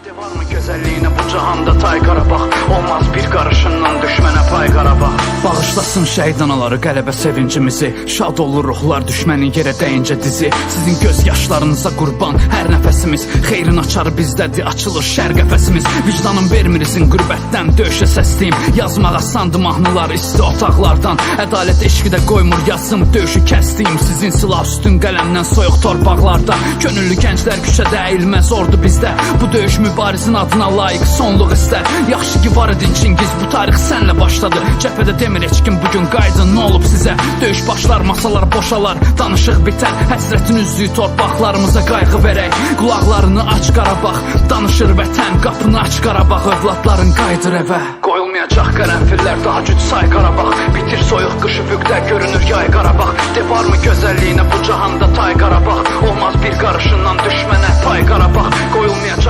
Var mı güzelliğine bu cahanda tay Qarabağ Olmaz bir qarışından düşmənə pay Qarabağ Bağışlasın şəhid anaları qələbə sevincimizi. Şad olur ruhlar düşmənin yerə dəyincə dizi. Sizin göz yaşlarınıza qurban hər nəfəsimiz Xeyrin açarı bizdədir açılır şər qəfəsimiz Vicdanım vermir izin qürbətdən döyüşə səsliyim Yazmağa sandı mahnılar isti otaqlardan Ədalət eşqi də qoymur yazım döyüşü kəsdiyim Sizin silah üstün qələmdən soyuq torpaqlarda Könüllü gənclər küçədə əyilməz ordu bizdə Bu döyüş mübarizin adına layiq sonluq istər Yaxşı ki var idin Çingiz bu tarix sənlə başladı. Cəbhədə demir kim bugün qaydın nə olub sizə Döyüş başlar masalar boşalar danışıq bitər Həsrətin üzdüyü torpaqlarımıza qayğı verək Qulaqlarını aç Qarabağ danışır vətən Qapını aç Qarabağ övladların qayıdır evə Qoyulmayacaq qərənfillər daha güc say Qarabağ Bitir soyuq qış üfüqdə görünür yay Qarabağ De var mı gözəlliyinə bu cahanda tay Qarabağ Olmaz bir qarışından düşmənə pay Qarabağ Qoyulmayacaq